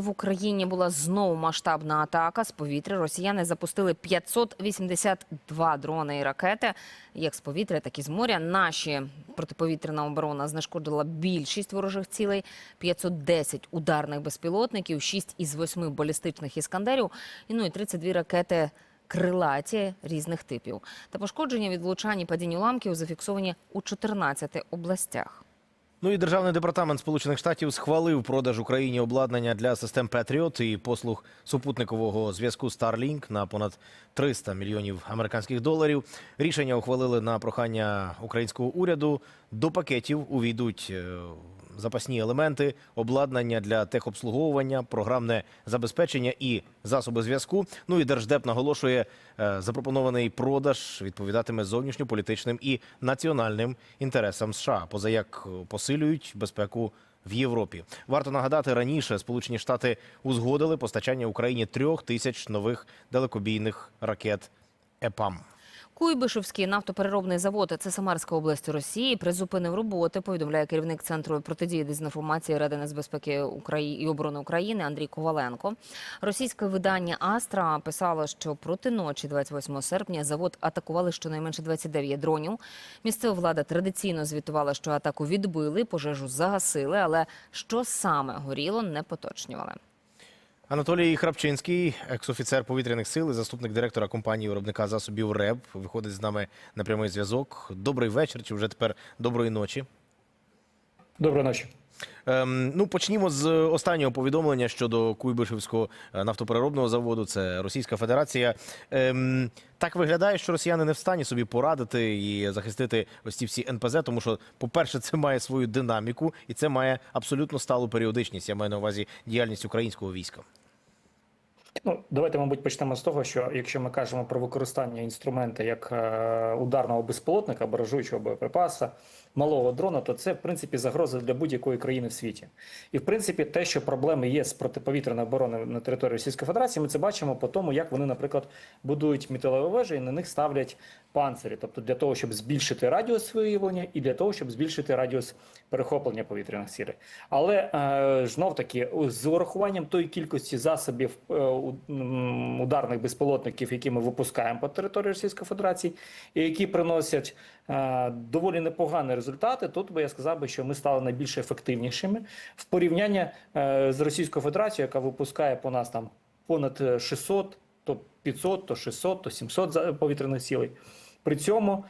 В Україні була знову масштабна атака з повітря. Росіяни запустили 582 дрони і ракети, як з повітря, так і з моря. Наші протиповітряна оборона знешкодила більшість ворожих цілей: 510 ударних безпілотників, 6 із 8 балістичних іскандерів, і ну і 32 ракети. Крилаті різних типів та пошкодження від влучань і падінь уламків зафіксовані у 14 областях. Ну і державний департамент Сполучених Штатів схвалив продаж Україні обладнання для систем Patriot і послуг супутникового зв'язку Starlink на понад 300 мільйонів американських доларів. Рішення ухвалили на прохання українського уряду. До пакетів увійдуть е, запасні елементи, обладнання для техобслуговування, програмне забезпечення і засоби зв'язку. Ну і держдеп наголошує, е, запропонований продаж відповідатиме зовнішньополітичним і національним інтересам США, поза як е, посилюють безпеку. В Європі варто нагадати раніше Сполучені Штати узгодили постачання Україні трьох тисяч нових далекобійних ракет ЕПАМ. Куйбишевський нафтопереробний завод, це Самарська область Росії, призупинив роботи. Повідомляє керівник центру протидії дезінформації Ради нацбезпеки України і оборони України Андрій Коваленко. Російське видання Астра писало, що проти ночі, 28 серпня, завод атакували щонайменше 29 дронів. Місцева влада традиційно звітувала, що атаку відбили, пожежу загасили, але що саме горіло, не поточнювали. Анатолій Храпчинський, екс-офіцер повітряних сил і заступник директора компанії виробника засобів РЕБ, виходить з нами на прямий зв'язок. Добрий вечір, чи вже тепер доброї ночі. Доброї ночі. Ем, ну, почнімо з останнього повідомлення щодо Куйбишевського е, нафтопереробного заводу. Це Російська Федерація. Ем, так виглядає, що росіяни не встані собі порадити і захистити ось ці всі НПЗ, тому що, по-перше, це має свою динаміку, і це має абсолютно сталу періодичність. Я маю на увазі діяльність українського війська. Ну, давайте, мабуть, почнемо з того, що якщо ми кажемо про використання інструмента як е, ударного безпілотника, баражуючого боєприпаса, малого дрона, то це в принципі загроза для будь-якої країни в світі. І в принципі, те, що проблеми є з протиповітряною обороною на території Російської Федерації, ми це бачимо по тому, як вони, наприклад, будують металеві вежі і на них ставлять панцирі, тобто для того, щоб збільшити радіус виявлення і для того, щоб збільшити радіус перехоплення повітряних цілей. Але е, знов таки з урахуванням тої кількості засобів е, у- ударних безпілотників, які ми випускаємо по території Російської Федерації, і які приносять е, доволі непогані результати, тут би я сказав би, що ми стали найбільш ефективнішими в порівнянні е, з Російською Федерацією, яка випускає по нас там понад е, 600, то 500, то 600, то 700 повітряних цілей. При цьому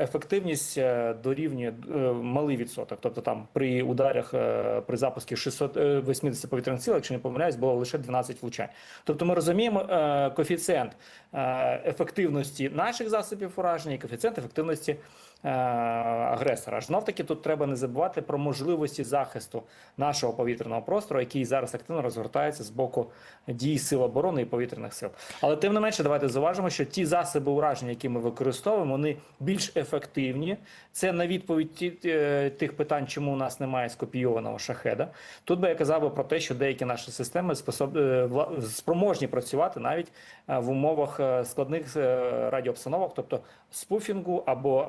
ефективність е, дорівнює е, малий відсоток. Тобто там при ударах е, при запуску 680 повітряних сил, якщо не помиляюсь, було лише 12 влучань. Тобто ми розуміємо коефіцієнт ефективності наших засобів ураження і коефіцієнт ефективності агресора. Знов таки тут треба не забувати про можливості захисту нашого повітряного простору, який зараз активно розгортається з боку дій сил оборони і повітряних сил. Але тим не менше, давайте зауважимо, що ті засоби ураження, які ми використовуємо, вони більш ефективні. Це на відповідь е, тих питань, чому у нас немає скопійованого шахеда. Тут би я казав би про те, що деякі наші системи е, спроможні працювати навіть е, в умовах складних радіообстановок, тобто спуфінгу або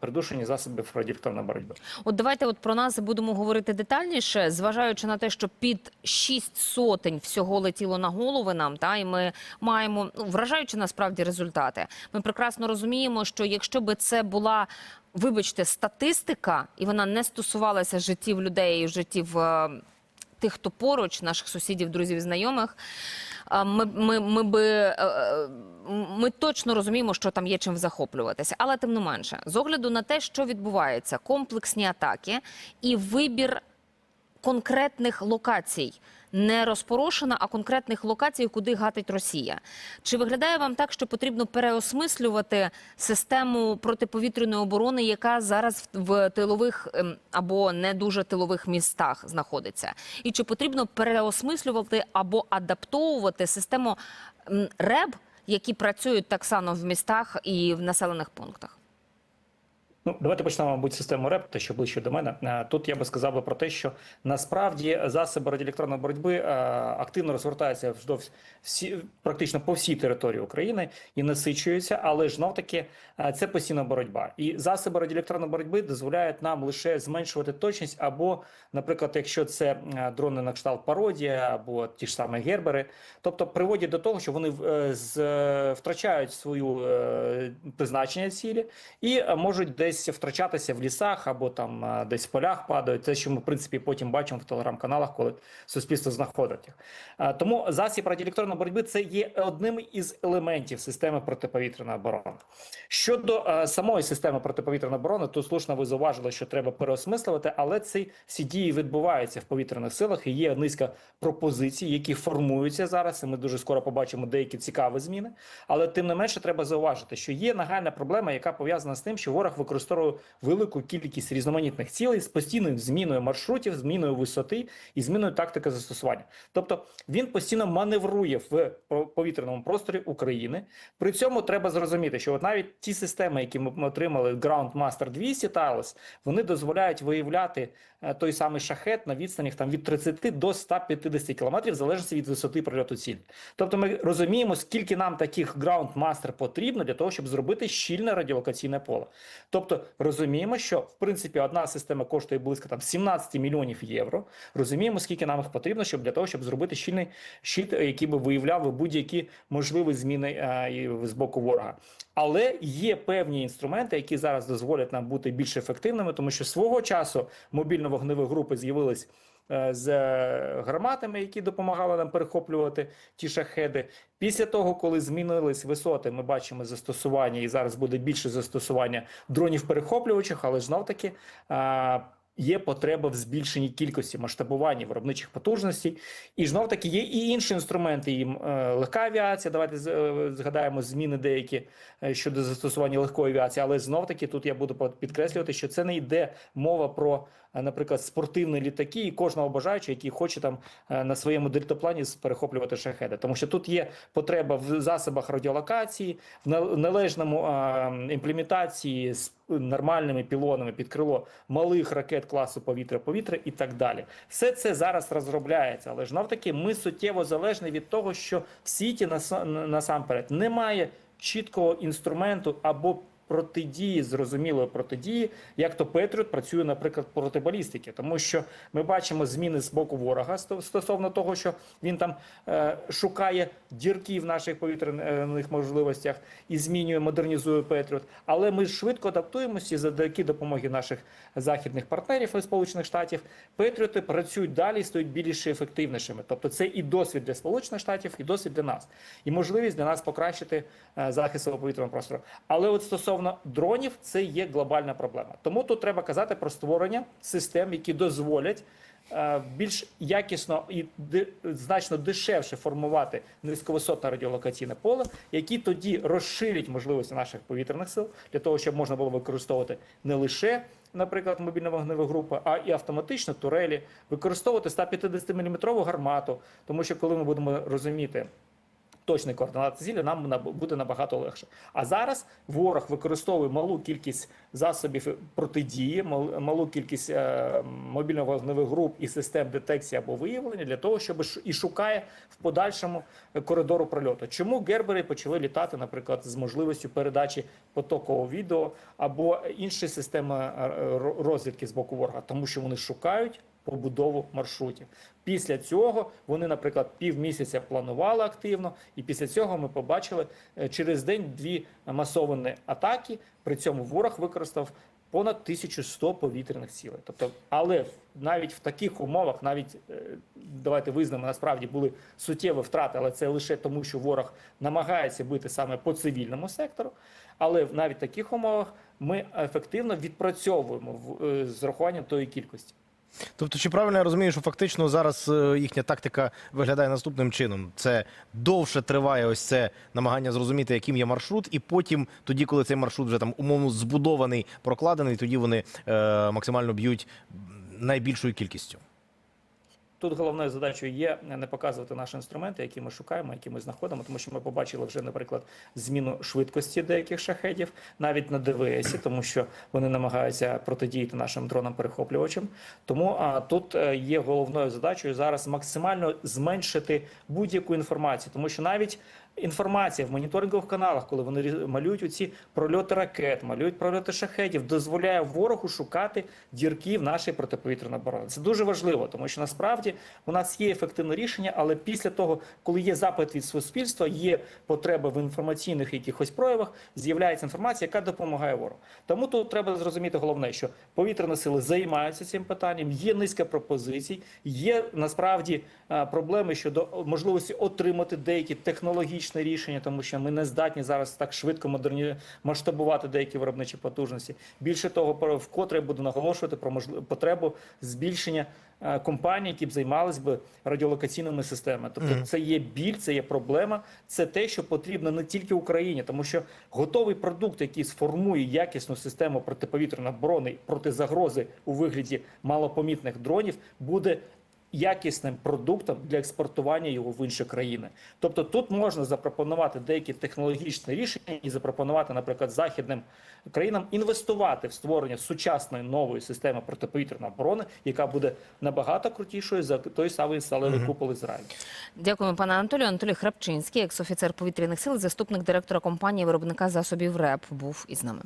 придушення засобів радіоелектронної боротьби. От давайте от про нас будемо говорити детальніше, зважаючи на те, що під шість сотень всього летіло на голови нам, та і ми маємо ну, вражаючи насправді результати. Ми прекрасно розуміємо, що якщо би це була, вибачте, статистика, і вона не стосувалася життів людей життів. е, Тих, хто поруч, наших сусідів, друзів, знайомих, а, ми, ми, ми би е, е, ми точно розуміємо, що там є чим захоплюватися. Але тим не менше, з огляду на те, що відбувається, комплексні атаки і вибір конкретних локацій. Не розпорошена, а конкретних локацій, куди гатить Росія. Чи виглядає вам так, що потрібно переосмислювати систему протиповітряної оборони, яка зараз в тилових ем, або не дуже тилових містах знаходиться? І чи потрібно переосмислювати або адаптовувати систему РЕБ, які працюють так само в містах і в населених пунктах? Ну, давайте почнемо, мабуть, з системи РЕП, те, що ближче до мене. Е, Тут я би сказав би про те, що насправді засоби радіоелектронної боротьби е, активно розгортаються вздовж всі, практично по всій території України і насичуються, але ж знов таки е, це постійна боротьба. І засоби радіоелектронної боротьби дозволяють нам лише зменшувати точність, або, наприклад, якщо це дрони на кшталт пародія, або ті ж самі гербери, тобто приводять до того, що вони втрачають свою призначення цілі і можуть десь втрачатися в лісах або там е, десь в полях падають. Те, що ми в принципі потім бачимо в телеграм-каналах, коли суспільство знаходить їх. Е, Тому засіб радіоелектронної боротьби це є одним із елементів системи протиповітряної оборони. Щодо е, самої системи протиповітряної оборони, то слушно ви зауважили, що треба переосмислювати, але ці всі дії відбуваються в повітряних силах і є низка пропозицій, які формуються зараз. І ми дуже скоро побачимо деякі цікаві зміни. Але тим не менше треба зауважити, що є нагальна проблема, яка пов'язана з тим, що ворог використовує велику кількість різноманітних цілей з постійною зміною маршрутів, зміною висоти і зміною тактики застосування. Тобто він постійно маневрує в повітряному просторі України. При цьому треба зрозуміти, що от навіть ті системи, які ми отримали Groundmaster 200 Tiles, вони дозволяють виявляти е, той самий шахет на відстанях там від 30 до 150 кілометрів, в залежності від висоти прильоту цілі. Тобто ми розуміємо, скільки нам таких Groundmaster потрібно для того, щоб зробити щільне радіолокаційне поле. Тобто розуміємо, що в принципі одна система коштує близько там 17 мільйонів євро. Розуміємо, скільки нам їх потрібно, щоб для того, щоб зробити щільний щит, е, який би виявляв будь-які можливі зміни а, і з боку ворога. Але є певні інструменти, які зараз дозволять нам бути більш ефективними, тому що свого часу мобільно-вогневі групи з'явились е, з е, гарматами, які допомагали нам перехоплювати ті шахеди. Після того, коли змінились висоти, ми бачимо застосування, і зараз буде більше застосування дронів перехоплювачів, але знов таки. е, Є потреба в збільшенні кількості масштабування виробничих потужностей, і знов таки є і інші інструменти. Е, легка авіація. Давайте е, згадаємо зміни деякі е, щодо застосування легкої авіації. Але знов таки тут я буду підкреслювати, що це не йде мова про, е, наприклад, спортивні літаки і кожного бажаючого, який хоче там на своєму дельтаплані перехоплювати шахеди. Тому що тут є потреба в засобах радіолокації, в належному імплементації з нормальними пілонами під крило малих ракет класу повітря-повітря і так далі. Все це зараз розробляється, але ж навтаки ми суттєво залежні від того, що в світі наса- насамперед немає чіткого інструменту або протидії, зрозумілої протидії, як то Петріот працює, наприклад, проти балістики, тому що ми бачимо зміни з боку ворога стосовно того, що він там е, шукає дірки в наших повітряних можливостях і змінює, модернізує Петріот. Але ми швидко адаптуємося і завдяки допомоги наших західних партнерів із Сполучених Штатів. Петріоти працюють далі і стають більш ефективнішими. Тобто, це і досвід для Сполучених Штатів, і досвід для нас, і можливість для нас покращити е, захист повітряного простору. Але от стосовно дронів, це є глобальна проблема. Тому тут треба казати про створення систем, які дозволять. е, Більш якісно і значно дешевше формувати низьковисотне радіолокаційне поле, які тоді розширять можливості наших повітряних сил для того, щоб можна було використовувати не лише, наприклад, мобільно-вогневі групи, а і автоматично турелі, використовувати 150-мм гармату, тому що коли ми будемо розуміти точний координат цілі, нам буде набагато легше. А зараз ворог використовує малу кількість засобів протидії, мал- малу кількість е, мобільно-вогневих груп і систем детекції або виявлення для того, щоб і шукає в подальшому коридору прольоту. Чому гербери почали літати, наприклад, з можливістю передачі потокового відео або інші системи е, розвідки з боку ворога, тому що вони шукають побудову маршрутів. Після цього вони, наприклад, півмісяця планували активно, і після цього ми побачили е, через день дві масовані атаки. При цьому ворог використав понад 1100 повітряних цілей. Тобто, але навіть в таких умовах, навіть е, давайте визнаємо, насправді були суттєві втрати, але це лише тому, що ворог намагається бити саме по цивільному сектору. Але в навіть таких умовах ми ефективно відпрацьовуємо е, з рахуванням тої кількості. Тобто, чи правильно я розумію, що фактично зараз е, їхня тактика виглядає наступним чином? Це довше триває ось це намагання зрозуміти, яким є маршрут, і потім, тоді, коли цей маршрут вже там умовно збудований, прокладений, тоді вони е, максимально б'ють найбільшою кількістю. Тут головною задачою є не показувати наші інструменти, які ми шукаємо, які ми знаходимо, тому що ми побачили вже, наприклад, зміну швидкості деяких шахедів, навіть на ДВС, тому що вони намагаються протидіяти нашим дронам-перехоплювачам. Тому а, тут е, є головною задачею зараз максимально зменшити будь-яку інформацію, тому що навіть інформація в моніторингових каналах, коли вони малюють оці прольоти ракет, малюють прольоти шахедів, дозволяє ворогу шукати дірки в нашій протиповітряній обороні. Це дуже важливо, тому що насправді у нас є ефективне рішення, але після того, коли є запит від суспільства, є потреба в інформаційних якихось проявах, з'являється інформація, яка допомагає ворогу. Тому тут треба зрозуміти головне, що повітряні сили займаються цим питанням. Є низка пропозицій, є насправді е, проблеми щодо можливості отримати деякі технологічні рішення, тому що ми не здатні зараз так швидко модерні масштабувати деякі виробничі потужності. Більше того, вкотре я буду наголошувати про можли- потребу збільшення е, компаній, які б займались би радіолокаційними системами. Тобто, це є біль, це є проблема, це те, що потрібно не тільки Україні, тому що готовий продукт, який сформує якісну систему протиповітряної оборони проти загрози у вигляді малопомітних дронів, буде якісним продуктом для експортування його в інші країни. Тобто тут можна запропонувати деякі технологічні рішення і запропонувати, наприклад, західним країнам інвестувати в створення сучасної нової системи протиповітряної оборони, яка буде набагато крутішою за той самий сталевий купол Ізраїлю. Дякуємо, пане Анатолію. Анатолій Храпчинський, екс-офіцер повітряних сил, заступник директора компанії виробника засобів РЕП, був із нами.